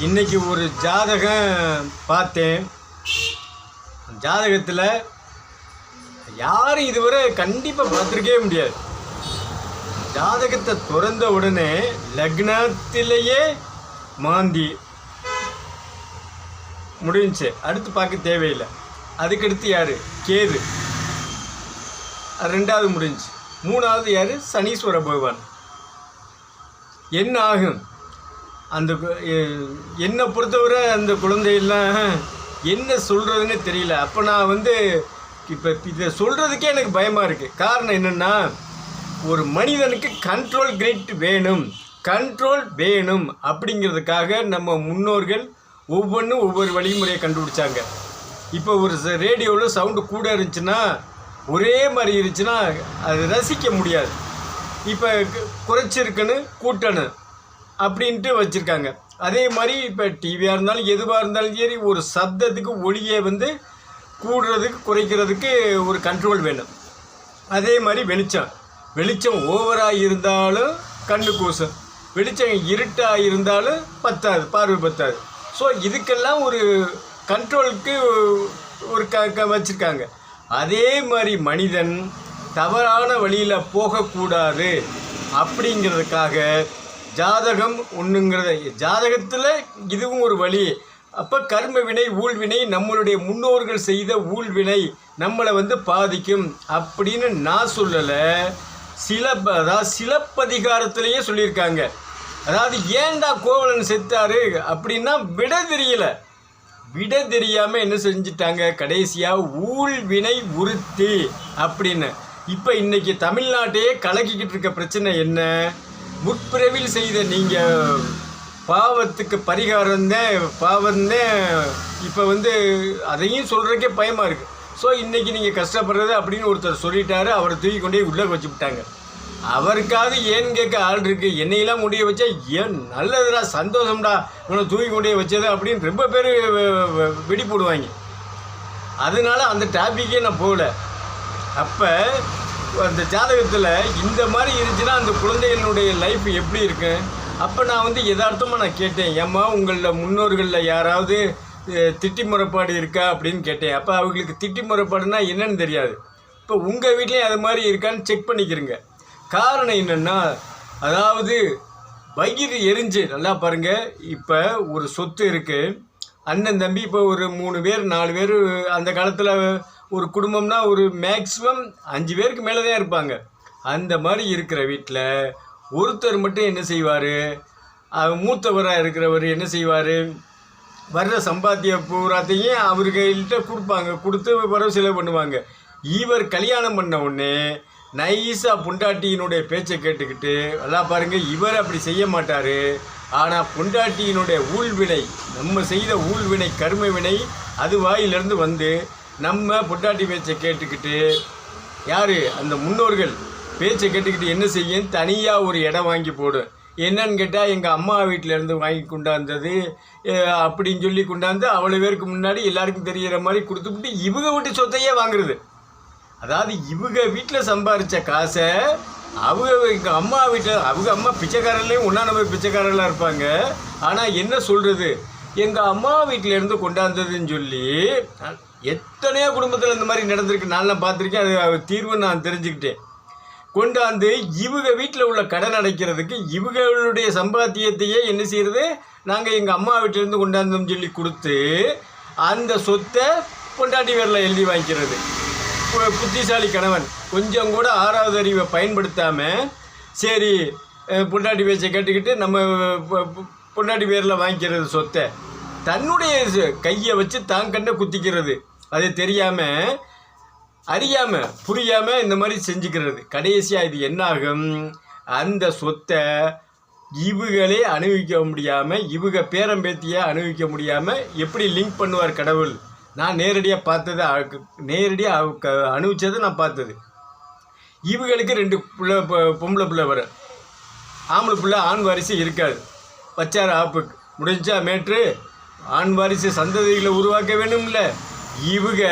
இன்றைக்கி ஒரு ஜாதகம் பார்த்தேன். ஜாதகத்தில் யாரும் இதுவரை கண்டிப்பாக பார்த்துருக்கவே முடியாது. ஜாதகத்தை திறந்த உடனே லக்னத்திலேயே மாந்தி முடிஞ்சு அடுத்து பார்க்க தேவையில்லை. அதுக்கடுத்து யார்? கேது. ரெண்டாவது முடிஞ்சு மூணாவது யார்? சனீஸ்வர பகவான். என்ன ஆகும்? அந்த என்னை பொறுத்தவரை அந்த குழந்தையெல்லாம் என்ன சொல்கிறதுன்னு தெரியல. அப்போ நான் வந்து இப்போ இதை சொல்கிறதுக்கே எனக்கு பயமாக இருக்குது காரணம் என்னென்னா ஒரு மனிதனுக்கு கண்ட்ரோல் கிரிட் வேணும். கண்ட்ரோல் வேணும் அப்படிங்கிறதுக்காக நம்ம முன்னோர்கள் ஒவ்வொன்றும் ஒவ்வொரு வழிமுறையை கண்டுபிடிச்சாங்க. இப்போ ஒரு ரேடியோவில் சவுண்டு கூட இருந்துச்சுன்னா ஒரே மாதிரி இருந்துச்சுன்னா அது ரசிக்க முடியாது. இப்போ குறைச்சிருக்குன்னு கூட்டணும் அப்படின்ட்டு வச்சுருக்காங்க. அதே மாதிரி இப்போ டிவியாக இருந்தாலும் எதுவாக இருந்தாலும் சரி ஒரு சப்தத்துக்கு ஒளியை வந்து கூடுறதுக்கு குறைக்கிறதுக்கு ஒரு கண்ட்ரோல் வேணும். அதே மாதிரி வெளிச்சம். வெளிச்சம் ஓவராக இருந்தாலும் கண்ணு கூசும் வெளிச்சம் இருட்டாக இருந்தாலும் பத்தாது பார்வை பத்தாது. ஸோ இதுக்கெல்லாம் ஒரு கண்ட்ரோலுக்கு ஒரு க க வச்சுருக்காங்க. அதே மாதிரி மனிதன் தவறான வழியில் போகக்கூடாது அப்படிங்கிறதுக்காக ஜாதகம் ஒன்றுங்கிறத ஜாதகத்தில் இதுவும் ஒரு வழி. அப்போ கர்ம வினை ஊழ்வினை நம்மளுடைய முன்னோர்கள் செய்த ஊழ்வினை நம்மளை வந்து பாதிக்கும் அப்படின்னு நான் சொல்லலை. சில அதாவது சிலப்பதிகாரத்திலேயே சொல்லியிருக்காங்க. அதாவது ஏன்டா கோவலன் செத்தாரு அப்படின்னா விட தெரியல. விட தெரியாமல் என்ன செஞ்சிட்டாங்க? கடைசியாக ஊழ்வினை உறுத்தி அப்படின்னு. இப்போ இன்னைக்கு தமிழ்நாட்டையே கலக்கிக்கிட்டு இருக்க பிரச்சனை என்ன? முற்பிறவில் செய்த நீங்கள் பாவத்துக்கு பரிகாரம் தான் பாவம் தான் இப்போ வந்து அதையும் சொல்கிறக்கே பயமாக இருக்குது ஸோ இன்றைக்கி நீங்கள் கஷ்டப்படுறது அப்படின்னு ஒருத்தர் சொல்லிட்டாரு அவரை தூக்கி கொண்டு போய் உள்ளே வச்சு விட்டாங்க. அவருக்காவது ஏன் கேட்க ஆள் இருக்குது என்னையெல்லாம் முடிய வச்சா ஏன் நல்லதுடா சந்தோஷம்டா இவனை தூக்கி கொண்டே வச்சது அப்படின்னு ரொம்ப பேர் வெடி போடுவாங்க அதனால அந்த டாபிக்கே நான் போகல. அப்போ அந்த ஜாதகத்தில் இந்த மாதிரி இருந்துச்சுன்னா அந்த குழந்தைகளுடைய லைஃப் எப்படி இருக்கு? அப்போ நான் வந்து எதார்த்தமாக நான் கேட்டேன். ஏம்மா உங்களில் முன்னோர்களில் யாராவது திட்டி முறைப்பாடு இருக்கா அப்படின்னு கேட்டேன். அப்போ அவங்களுக்கு திட்டி முறைப்பாடுனா என்னன்னு தெரியாது. இப்போ உங்கள் வீட்லேயும் அது மாதிரி இருக்கான்னு செக் பண்ணிக்கிறங்க. காரணம் என்னென்னா அதாவது வயிறு எரிஞ்சு நல்லா பாருங்க. இப்போ ஒரு சொத்து இருக்குது அண்ணன் தம்பி இப்போ ஒரு மூணு பேர் நாலு பேர் அந்த காலத்தில் ஒரு குடும்பம்னா ஒரு மேக்ஸிமம் அஞ்சு பேருக்கு மேலே தான் இருப்பாங்க. அந்த மாதிரி இருக்கிற வீட்டில் ஒருத்தர் மட்டும் என்ன செய்வார்? மூத்தவராக இருக்கிறவர் என்ன செய்வார்? வர்ற சம்பாத்திய பூராத்தையும் அவர் கொடுப்பாங்க. கொடுத்து வரவு செலவு பண்ணுவாங்க. இவர் கல்யாணம் பண்ண உடனே நைஸாக பொண்டாட்டியினுடைய பேச்சை கேட்டுக்கிட்டு எல்லாம் பாருங்கள் இவர் அப்படி செய்ய மாட்டார். ஆனால் பொண்டாட்டியினுடைய ஊழ்வினை நம்ம செய்த ஊழ்வினை கர்ம வினை அது வாயிலிருந்து வந்து நம்ம பொட்டாட்டி பேச்சை கேட்டுக்கிட்டு யார்? அந்த முன்னோர்கள். பேச்சை கேட்டுக்கிட்டு என்ன செய்யும்? தனியாக ஒரு இடம் வாங்கி போடும் என்னன்னு கேட்டால் எங்கள் அம்மா வீட்டிலேருந்து வாங்கி கொண்டாந்தது. அப்படின்னு சொல்லி கொண்டாந்து அவ்வளோ பேருக்கு முன்னாடி எல்லாருக்கும் தெரிகிற மாதிரி கொடுத்துவிட்டு இவங்க வீட்டு சொத்தையே வாங்குறது. அதாவது இவங்க வீட்டில் சம்பாரித்த காசை அவங்க எங்கள் அம்மா வீட்டில் அவங்க அம்மா பிச்சைக்காரர்லேயும் ஒன்றா நம்ம பிச்சைக்காரர்களாக இருப்பாங்க. ஆனால் என்ன சொல்கிறது எங்கள் அம்மா வீட்டிலேருந்து கொண்டாந்ததுன்னு சொல்லி எத்தனையோ குடும்பத்தில் இந்த மாதிரி நடந்திருக்கு. நான்லாம் பார்த்துருக்கேன். அது தீர்வுன்னு தீர்வு நான் தெரிஞ்சுக்கிட்டேன். கொண்டாந்து இவங்க வீட்டில் உள்ள கடன் அடைக்கிறதுக்கு இவங்களுடைய சம்பாத்தியத்தையே என்ன செய்கிறது நாங்கள் எங்கள் அம்மா வீட்டிலேருந்து கொண்டாந்தோம்னு சொல்லி கொடுத்து அந்த சொத்தை பொண்டாட்டி பேரில் எழுதி வாங்கிக்கிறது. புத்திசாலி கணவன் கொஞ்சம் கூட ஆறாவது அறிவை பயன்படுத்தாமல் சரி பொண்டாட்டி பேச்சை கேட்டுக்கிட்டு நம்ம பொண்டாட்டி பேரில் வாங்கிக்கிறது சொத்தை. தன்னுடைய ச- கையை வச்சு தான் கண்ணை குத்திக்கிறது. அது தெரியாமல் அறியாமல் புரியாமல் இந்த மாதிரி செஞ்சுக்கிறது. கடைசியாக இது என்னாகும்? அந்த சொத்தை இவுகளே அனுபவிக்க முடியாமல் இவுக பேரம்பேத்தியை அனுபவிக்க முடியாமல் எப்படி லிங்க் பண்ணுவார் கடவுள்? நான் நேரடியாக பார்த்தது நேரடியாக நேரடியா நான் பார்த்தது. இவுகளுக்கு ரெண்டு பிள்ளை பொம்பளை பிள்ளை வரும். ஆம்பளை பிள்ளை ஆண் வாரிசு இருக்காது. வச்சார் ஆப்புக்கு முடிஞ்சா மேட்ரு ஆண் வாரிசு சந்ததிகளை உருவாக்க வேணும்ல. இவங்க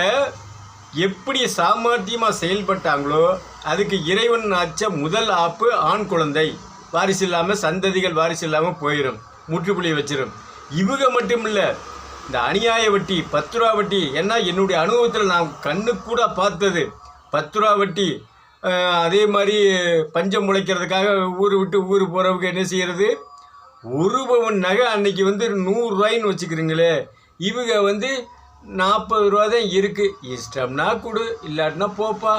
எப்படி சாமர்த்தியமாக செயல்பட்டாங்களோ அதுக்கு இறைவன் ஆச்ச முதல் ஆப்பு ஆண் குழந்தை. வாரிசு இல்லாமல் சந்ததிகள் வாரிசு இல்லாமல் போயிடும் முற்றுப்புள்ளி வச்சிடும் இவங்க மட்டும் இல்லை இந்த அநியாய வட்டி பத்து ரூபா வட்டி ஏன்னா என்னுடைய அனுபவத்தில் நான் கண்ணு கூட பார்த்தது. பத்து ரூபா வட்டி அதே மாதிரி பஞ்சம் முளைக்கிறதுக்காக ஊர் விட்டு ஊர் போகிறவங்க என்ன செய்கிறது ஒரு பவன் நகை அன்னைக்கு வந்து நூறுரூவாயின்னு வச்சுக்கிறீங்களே இவங்க வந்து நாற்பது ரூபா தான் இருக்குது இஷ்டம்னா கொடு இல்லாட்டினா போப்பா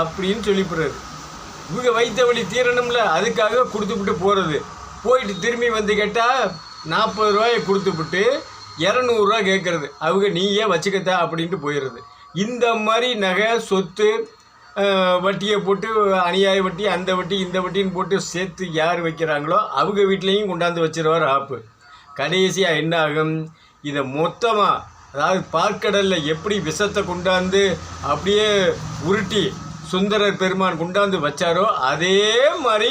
அப்படின்னு சொல்லிப்படுறது இவங்க வைத்த வழி தீரணும்ல அதுக்காக கொடுத்துவிட்டு போகிறது போயிட்டு திரும்பி வந்து கேட்டால் நாற்பது ரூபாயை கொடுத்துவிட்டு இரநூறுவா கேட்குறது அவங்க நீயே வச்சுக்கத்தா அப்படின்ட்டு போயிடுறது. இந்த மாதிரி நகை சொத்து வட்டியை போட்டு அநியாய வட்டி அந்த வட்டி இந்த வட்டின்னு போட்டு சேர்த்து யார் வைக்கிறாங்களோ அவங்க வீட்லேயும் கொண்டாந்து வச்சிருவார் ஆப்பு. கடைசியாக என்ன ஆகும் இதை மொத்தமாக அதாவது பார்க்கடலில் எப்படி விஷத்தை கொண்டாந்து அப்படியே உருட்டி சுந்தரர் பெருமான் கொண்டாந்து வச்சாரோ அதே மாதிரி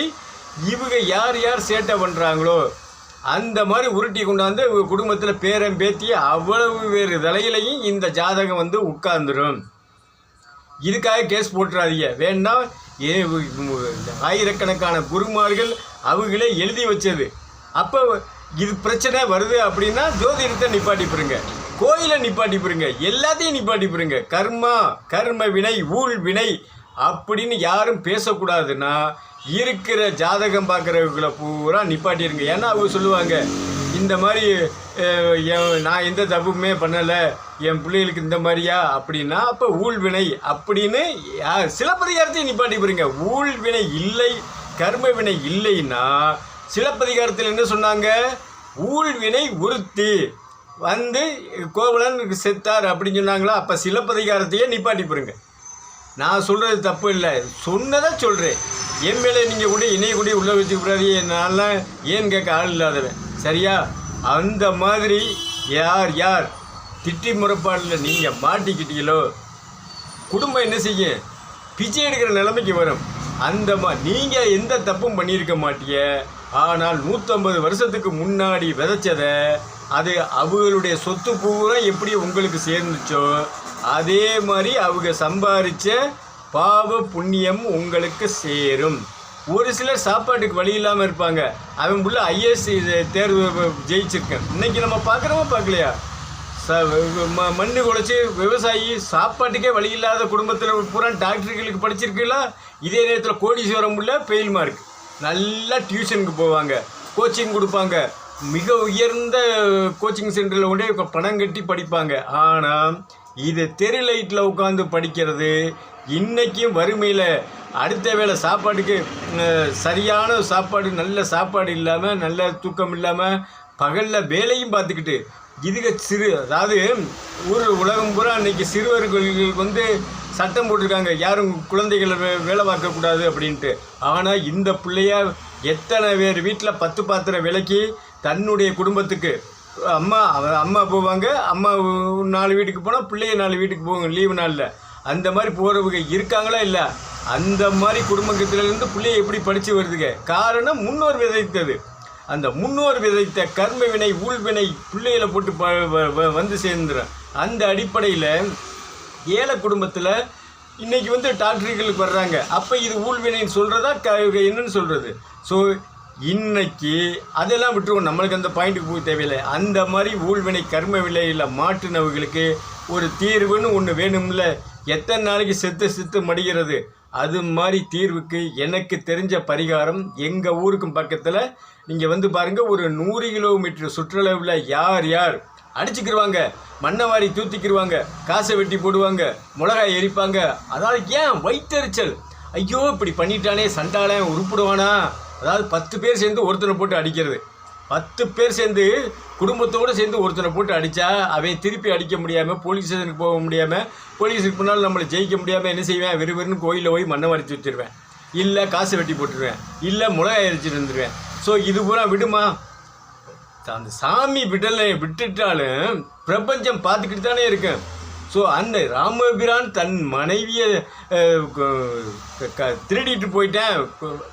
இவங்க யார் யார் சேட்டை பண்ணுறாங்களோ அந்த மாதிரி உருட்டி கொண்டாந்து இவங்க குடும்பத்தில் பேரன் பேத்தி அவ்வளவு வேறு விலையிலையும் இந்த ஜாதகம் வந்து உட்கார்ந்துடும் இதுக்காக கேஸ் போட்டுறாதீங்க. வேணா ஏ ஆயிரக்கணக்கான குருமார்கள் அவங்களே எழுதி வச்சது. அப்போ இது பிரச்சனை வருது அப்படின்னா ஜோதிடத்தை நிப்பாட்டிப்பிருங்க கோயிலை நிப்பாட்டிப்பிருங்க எல்லாத்தையும் நிப்பாட்டிப்பிடுங்க கர்மா கர்ம வினை ஊழ் வினை அப்படின்னு யாரும் பேசக்கூடாதுன்னா இருக்கிற ஜாதகம் பார்க்குறவங்கள பூரா நிப்பாட்டிருங்க. ஏன்னா அவங்க சொல்லுவாங்க இந்த மாதிரி என் நான் எந்த தப்புமே பண்ணலை என் பிள்ளைகளுக்கு இந்த மாதிரியா அப்படின்னா அப்போ ஊழ்வினை அப்படின்னு சிலப்பதிகாரத்தையும் நிப்பாட்டி போறீங்க. ஊழ்வினை இல்லை கர்ம வினை இல்லைன்னா சிலப்பதிகாரத்தில் என்ன சொன்னாங்க? ஊழ்வினை உறுத்தி வந்து கோவலன் செத்தார் அப்படின்னு சொன்னாங்களா? அப்போ சிலப்பதிகாரத்தையே நிப்பாட்டி போடுங்க. நான் சொல்கிறது தப்பு இல்லை. சொன்னதை சொல்கிறேன் என் மேலே நீங்கள் கூட இணைய கூட உள்ள வச்சுக்கூடாது என்னால் ஏன் கேட்க ஆள் இல்லாதவன்? சரியா? அந்த மாதிரி யார் யார்? திட்டி முறைப்பாடில் நீங்கள் மாட்டிக்கிட்டீங்களோ? குடும்பம் என்ன செய்யும் பிச்சை எடுக்கிற நிலைமைக்கு வரும். அந்த மா நீங்கள் எந்த தப்பும் பண்ணியிருக்க மாட்டிய. ஆனால் நூற்றம்பது வருஷத்துக்கு முன்னாடி விதைச்சதை அது அவங்களுடைய சொத்து பூரா எப்படி உங்களுக்கு சேர்ந்துச்சோ அதே மாதிரி அவங்க சம்பாதிச்ச பாவ புண்ணியம் உங்களுக்கு சேரும். ஒரு சிலர் சாப்பாட்டுக்கு வழி இல்லாமல் இருப்பாங்க. அவன் புள்ள ஐஏஎஸ் தேர்வு ஜெயிச்சிருக்கேன். இன்னைக்கு நம்ம பார்க்குறோமா பார்க்கலையா ச ம மண்ணு குலைச்சி விவசாயி சாப்பாட்டுக்கே வழி இல்லாத குடும்பத்தில் பூரா டாக்டர்களுக்கு படிச்சிருக்கீங்களா? இதே நேரத்தில் கோடீஸ்வரம் உள்ள ஃபெயில் மார்க் நல்லா டியூஷனுக்கு போவாங்க. கோச்சிங் கொடுப்பாங்க. மிக உயர்ந்த கோச்சிங் சென்டரில் கொண்டே பணம் கட்டி படிப்பாங்க. ஆனால் இது தெரு லைட்டில் உட்காந்து படிக்கிறது இன்றைக்கும் வறுமையில் அடுத்த வேளை சாப்பாட்டுக்கு சரியான சாப்பாடு நல்ல சாப்பாடு இல்லாமல் நல்ல தூக்கம் இல்லாமல் பகலில் வேலையும் பார்த்துக்கிட்டு இதுக சிறு அதாவது ஊர் உலகம் பூரா அன்றைக்கி சிறுவர்களுக்கு வந்து சட்டம் போட்டிருக்காங்க. யாரும் குழந்தைகளை வே வேலை பார்க்கக்கூடாது அப்படின்ட்டு. ஆனால் இந்த பிள்ளைய எத்தனை பேர் வீட்டில் பத்து பாத்திரம் விலைக்கு தன்னுடைய குடும்பத்துக்கு அம்மா அவ- அம்மா போவாங்க. அம்மா நாலு வீட்டுக்கு போனால் பிள்ளைய நாலு வீட்டுக்கு போவாங்க லீவு நாளில். அந்த மாதிரி போகிறவங்க இருக்காங்களா இல்லை? அந்த மாதிரி குடும்பத்திலேருந்து பிள்ளைய எப்படி படித்து வருதுங்க? காரணம் முன்னோர் விதைத்தது. அந்த முன்னோர் விதைத்த கர்ம வினை ஊழ்வினை பிள்ளைகளை போட்டு ப வந்து சேர்ந்துடும் அந்த அடிப்படையில் ஏழை குடும்பத்தில் இன்றைக்கி வந்து டாக்டர்களுக்கு வர்றாங்க. அப்போ இது ஊழ்வினைன்னு சொல்கிறதா க என்னன்னு சொல்கிறது ஸோ இன்னைக்கு அதெல்லாம் விட்டுருவோம். நம்மளுக்கு அந்த பாயிண்ட்டுக்கு போய் தேவையில்லை. அந்த மாதிரி ஊழ்வினை கர்ம விலையில் மாற்றினவர்களுக்கு ஒரு தீர்வுன்னு ஒன்று வேணும்ல? எத்தனை நாளைக்கு செத்து செத்து மடிகிறது? அது மாதிரி தீர்வுக்கு எனக்கு தெரிஞ்ச பரிகாரம் எங்கள் ஊருக்கும் பக்கத்தில் நீங்கள் வந்து பாருங்கள் ஒரு நூறு கிலோமீட்டர் சுற்றளவில் யார் யார் அடிச்சுக்கிடுவாங்க மண்ணை வாரி காசை வெட்டி போடுவாங்க மிளகாய் எரிப்பாங்க அதாவது ஏன் வயிற்றெரிச்சல் ஐயோ இப்படி பண்ணிட்டானே சண்டாளன் உருப்பிடுவானா? அதாவது பத்து பேர் சேர்ந்து ஒருத்தனை போட்டு அடிக்கிறது. பத்து பேர் சேர்ந்து குடும்பத்தோடு சேர்ந்து ஒருத்தனை போட்டு அடித்தா அவன் திருப்பி அடிக்க முடியாமல் போலீஸ் ஸ்டேஷனுக்கு போக முடியாமல் போலீஸுக்கு முன்னால் நம்மளை ஜெயிக்க முடியாமல் என்ன செய்வேன்? விறுவிறுன்னு கோயிலில் போய் மண்ணை வரைச்சி வச்சிருவேன். இல்லை காசை வெட்டி போட்டுருவேன். இல்லை மிளகாய் அரிச்சிட்டு வந்துடுவேன் ஸோ இது பூரா விடுமா? அந்த சாமி விடலை விட்டுட்டாலும் பிரபஞ்சம் பார்த்துக்கிட்டு தானே இருக்கேன் ஸோ அந்த ராமபிரான் தன் மனைவியை க- திருடிட்டு போயிட்டேன்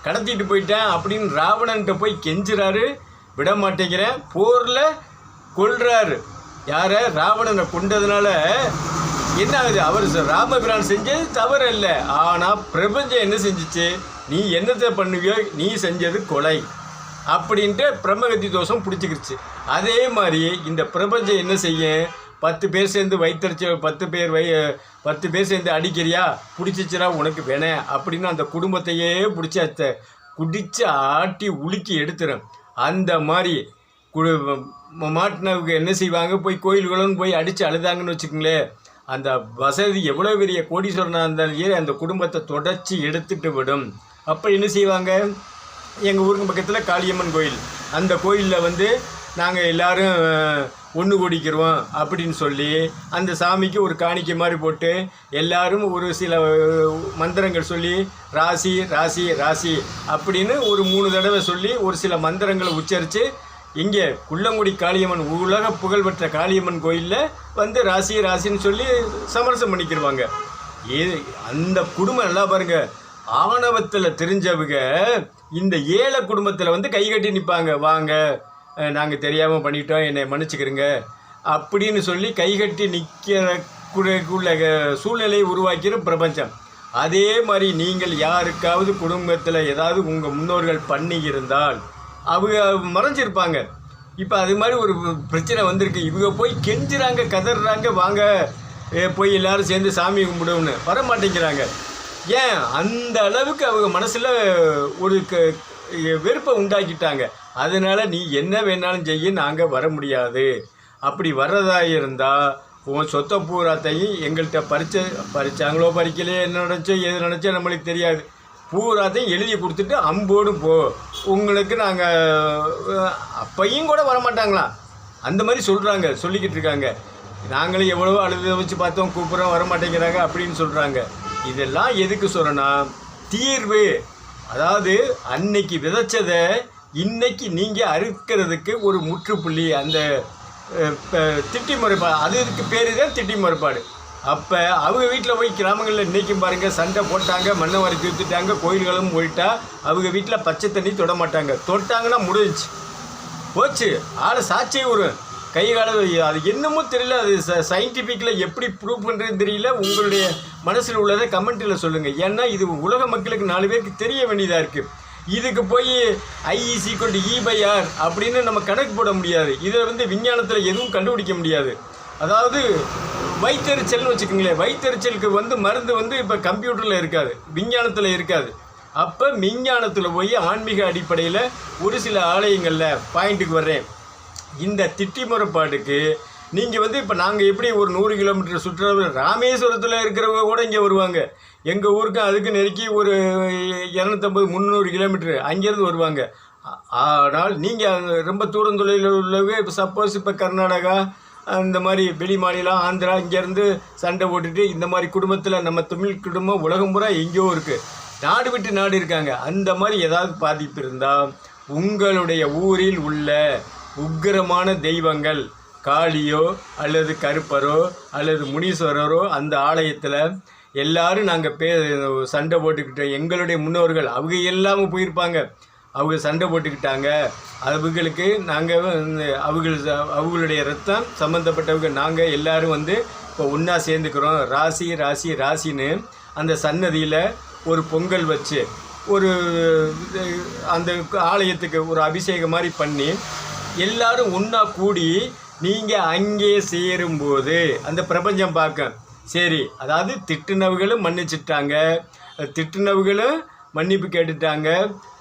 கடத்திட்டு போயிட்டேன் அப்படின்னு ராவணன்ட்ட போய் கெஞ்சுறாரு. விட மாட்டேங்கிறேன் போரில் கொல்றாரு. யாரை? ராவணனை கொண்டதுனால என்ன ஆகுது அவர் ராமபிரான் செஞ்சது தவறு இல்லை ஆனால் பிரபஞ்சம் என்ன செஞ்சிச்சு? நீ என்னத்தை பண்ணுவியோ? நீ செஞ்சது கொலை. அப்படின்ட்டு பிரம்மகத்தி தோஷம் பிடிச்சிக்கிடுச்சு அதே மாதிரி இந்த பிரபஞ்சம் என்ன செய்யும்? பத்து பேர் சேர்ந்து வைத்தறிச்ச பத்து பேர் வை பத்து பேர் சேர்ந்து அடிக்கிறியா? பிடிச்சிச்சுனா உனக்கு வேணேன் அப்படின்னு அந்த குடும்பத்தையே பிடிச்சி அத்த குடிச்சு ஆட்டி உலுக்கி எடுத்துரும். அந்த மாதிரி குடு மாட்டினவங்க என்ன செய்வாங்க? போய் கோயில்களும் போய் அடித்து அழுதாங்கன்னு வச்சுக்கோங்களேன். அந்த வசதி எவ்வளோ பெரிய கோடீஸ்வரனாக இருந்தாலும் ஏன் அந்த குடும்பத்தை தொடச்சி எடுத்துட்டு விடும். அப்போ என்ன செய்வாங்க? எங்கள் ஊருக்கு பக்கத்தில் காளியம்மன் கோயில். அந்த கோயிலில் வந்து நாங்கள் எல்லாரும் ஒன்று கூடிக்கிறோம் அப்படின்னு சொல்லி அந்த சாமிக்கு ஒரு காணிக்கை மாதிரி போட்டு எல்லாரும் ஒரு சில மந்திரங்கள் சொல்லி ராசி ராசி ராசி அப்படின்னு ஒரு மூணு தடவை சொல்லி ஒரு சில மந்திரங்களை உச்சரித்து இங்கே குள்ளங்குடி காளியம்மன் உலக புகழ்பெற்ற காளியம்மன் கோயிலில் வந்து ராசி ராசின்னு சொல்லி சமரசம் பண்ணிக்கிடுவாங்க ஏ அந்த குடும்பம் நல்லா பாருங்க. ஆணவத்தில் தெரிஞ்சவங்க இந்த ஏழை குடும்பத்தில் வந்து கை கட்டி நிற்பாங்க வாங்க நாங்கள் தெரியாமல் பண்ணிட்டோம் என்னை மன்னிச்சுக்கிறங்க அப்படின்னு சொல்லி கைகட்டி நிற்கிறக்குள்ள சூழ்நிலையை உருவாக்கிற பிரபஞ்சம். அதே மாதிரி நீங்கள் யாருக்காவது குடும்பத்தில் ஏதாவது உங்கள் முன்னோர்கள் பண்ணி இருந்தால் அவங்க மறைஞ்சிருப்பாங்க. இப்போ அது மாதிரி ஒரு பிரச்சனை வந்திருக்கு. இவங்க போய் கெஞ்சுறாங்க கதறாங்க வாங்க போய் எல்லாரும் சேர்ந்து சாமி கும்பிடுவோம்னு வர மாட்டேங்கிறாங்க ஏன்? அந்த அளவுக்கு அவங்க மனசில் ஒரு க வெறுப்பை உண்டாக்கிட்டாங்க. அதனால நீ என்ன வேணாலும் செய்ய நாங்கள் வர முடியாது. அப்படி வர்றதா இருந்தால் உன் சொத்தை பூராத்தையும் எங்கள்கிட்ட பறிச்ச பறிச்சாங்களோ பறிக்கலையே என்ன நினச்சோ எது நினச்சோ நம்மளுக்கு தெரியாது. பூராத்தையும் எழுதி கொடுத்துட்டு அம்போடு போ. உங்களுக்கு நாங்கள் அப்பையும் கூட வரமாட்டாங்களாம் அந்த மாதிரி சொல்கிறாங்க சொல்லிக்கிட்டு இருக்காங்க. நாங்களும் எவ்வளவோ அழுத வச்சு பார்த்தோம் கூப்பிட்றோம் வரமாட்டேங்கிறாங்க அப்படின்னு சொல்கிறாங்க இதெல்லாம் எதுக்கு சொல்கிறேன்னா தீர்வு. அதாவது அன்னைக்கு விதைச்சதை இன்னைக்கு நீங்கள் அறுக்கிறதுக்கு ஒரு முற்றுப்புள்ளி அந்த திட்டி முறைப்பாடு அதுக்கு பேர் தான் திட்டி முறைப்பாடு. அப்போ அவங்க வீட்டில் போய் கிராமங்களில் இன்றைக்கும் பாருங்கள் சண்டை போட்டாங்க மண்ணை வரைக்கும் ஊற்றிட்டாங்க கோயில்களும் போயிட்டா அவங்க வீட்டில் பச்சை தண்ணி தொட மாட்டாங்க. தொட்டாங்கன்னா முடிஞ்சுச்சு. போச்சு. ஆளை சாட்சி வரும் கை கால அது என்னமோ தெரியல அது சயின்டிஃபிக்கில் எப்படி ப்ரூவ் பண்ணுறதுன்னு தெரியல. உங்களுடைய மனசில் உள்ளதை கமெண்ட்டில் சொல்லுங்கள் ஏன்னா இது உலக மக்களுக்கு நாலு பேருக்கு தெரிய வேண்டியதாக இருக்குது இதுக்கு போய் ஐஇசி கொண்டு இ பை ஆர் அப்படின்னு நம்ம கணக்கு போட முடியாது. இதை வந்து விஞ்ஞானத்தில் எதுவும் கண்டுபிடிக்க முடியாது. அதாவது வைத்தறிச்சல்னு வச்சுக்கோங்களேன். வைத்தறிச்சலுக்கு வந்து மருந்து வந்து இப்போ கம்ப்யூட்டரில் இருக்காது. விஞ்ஞானத்தில் இருக்காது. அப்போ விஞ்ஞானத்தில் போய் ஆன்மீக அடிப்படையில் ஒரு சில ஆலயங்களில் பாயிண்ட்டுக்கு வர்றேன். இந்த திட்டி முறைப்பாட்டுக்கு நீங்கள் வந்து இப்போ நாங்கள் எப்படி ஒரு நூறு கிலோமீட்டர் சுற்றுலா ராமேஸ்வரத்தில் இருக்கிறவங்க கூட இங்கே வருவாங்க. எங்கள் ஊருக்கு அதுக்கு நெருக்கி ஒரு இரநூத்தம்பது முந்நூறு கிலோமீட்ரு அங்கேருந்து வருவாங்க. ஆனால் நீங்கள் ரொம்ப தூரம் தொலைவில் உள்ளவங்க இப்போ சப்போஸ் இப்போ கர்நாடகா இந்த மாதிரி வெளி மாநிலம் ஆந்திரா இங்கேருந்து சண்டை போட்டுட்டு இந்த மாதிரி குடும்பத்தில் நம்ம தமிழ் குடும்பம் உலகம் பூரா எங்கேயோ இருக்குது நாடு விட்டு நாடு இருக்காங்க. அந்த மாதிரி ஏதாவது பாதிப்பு இருந்தால் உங்களுடைய ஊரில் உள்ள உக்கிரமான தெய்வங்கள் காளியோ அல்லது கருப்பரோ அல்லது முனீஸ்வரரோ அந்த ஆலயத்தில் எல்லாரும் நாங்கள் பே சண்டை போட்டுக்கிட்டோம் எங்களுடைய முன்னோர்கள் அவங்க எல்லாமும் போயிருப்பாங்க. அவங்க சண்டை போட்டுக்கிட்டாங்க. அவங்களுக்கு நாங்கள் அவங்க அவங்களுடைய ரத்தம் சம்மந்தப்பட்டவங்க நாங்கள் எல்லோரும் வந்து இப்போ ஒன்றா சேர்ந்துக்கிறோம். ராசி ராசி ராசின்னு அந்த சன்னதியில் ஒரு பொங்கல் வச்சு ஒரு அந்த ஆலயத்துக்கு ஒரு அபிஷேகம் மாதிரி பண்ணி எல்லாரும் ஒன்றா கூடி நீங்கள் அங்கே சேரும்போது அந்த பிரபஞ்சம் பார்க்க. சரி அதாவது திட்டுனவர்களும் மன்னிச்சிட்டாங்க. திட்டுனவர்களும் மன்னிப்பு கேட்டுட்டாங்க.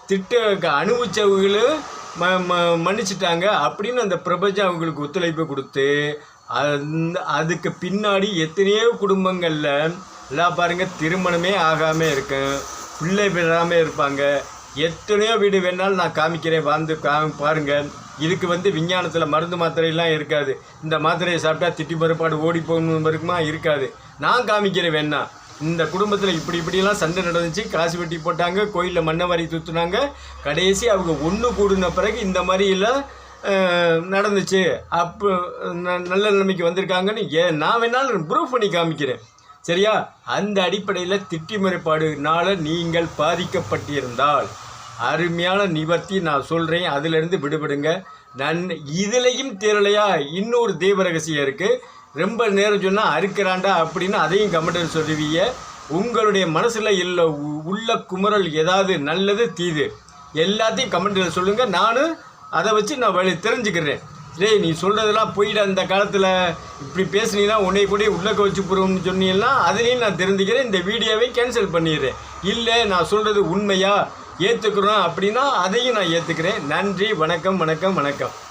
திட்ட அனுபவிச்சவங்களும் ம ம மன்னிச்சிட்டாங்க அப்படின்னு அந்த பிரபஞ்சம் அவங்களுக்கு ஒத்துழைப்பு கொடுத்து அந்த அதுக்கு பின்னாடி எத்தனையோ குடும்பங்களில் எல்லாம் பாருங்கள் திருமணமே ஆகாமல் இருக்கும் பிள்ளை பெறாமல் இருப்பாங்க. எத்தனையோ வீடு வேணாலும் நான் காமிக்கிறேன் வந்து கா பாருங்கள் இதுக்கு வந்து விஞ்ஞானத்தில் மருந்து மாத்திரையெல்லாம் இருக்காது. இந்த மாத்திரையை சாப்பிட்டா திட்டி மறுபாடு ஓடி போகணும் இருக்குமா? இருக்காது. நான் காமிக்கிறேன் வேணா இந்த குடும்பத்தில் இப்படி இப்படியெல்லாம் சண்டை நடந்துச்சு. காசு வெட்டி போட்டாங்க கோயிலில் மண்ணை வாரி தூத்துனாங்க. கடைசி அவங்க ஒன்று கூடின பிறகு இந்த மாதிரி எல்லாம் நடந்துச்சு. அப்போ ந- நல்ல நிலைமைக்கு வந்திருக்காங்கன்னு ஏன் நான் வேணாலும் ப்ரூவ் பண்ணி காமிக்கிறேன். சரியா? அந்த அடிப்படையில் திட்டி முறைப்பாடுனால நீங்கள் பாதிக்கப்பட்டிருந்தால். அருமையான நிவர்த்தி நான் சொல்கிறேன் அதிலிருந்து விடுபடுங்க. நன் இதுலேயும் தேரலையா இன்னொரு தெய்வ ரகசியம் இருக்குது ரொம்ப நேரம் சொன்னால் அறுக்கிறாண்டா அப்படின்னு அதையும் கமெண்ட் சொல்லுவீங்க. உங்களுடைய மனசில் இல்லை உள்ள குமரல் ஏதாவது நல்லது தீது எல்லாத்தையும் கமெண்ட்டில் சொல்லுங்கள் நானும் அதை வச்சு நான் வழி தெரிஞ்சுக்கிறேன். டேய் நீ சொல்கிறதெல்லாம் போயிட அந்த காலத்தில். இப்படி பேசுனீங்கன்னா உன்னை கூட உள்ளக்க வச்சு போகிறோம்னு சொன்னீங்கன்னா அதுலேயும் நான் தெரிஞ்சுக்கிறேன். இந்த வீடியோவை கேன்சல் பண்ணிடுறேன். இல்லை நான் சொல்கிறது உண்மையாக ஏற்றுக்கிறோம் அப்படின்னா அதையும் நான் ஏற்றுக்கிறேன் நன்றி வணக்கம் வணக்கம் வணக்கம்.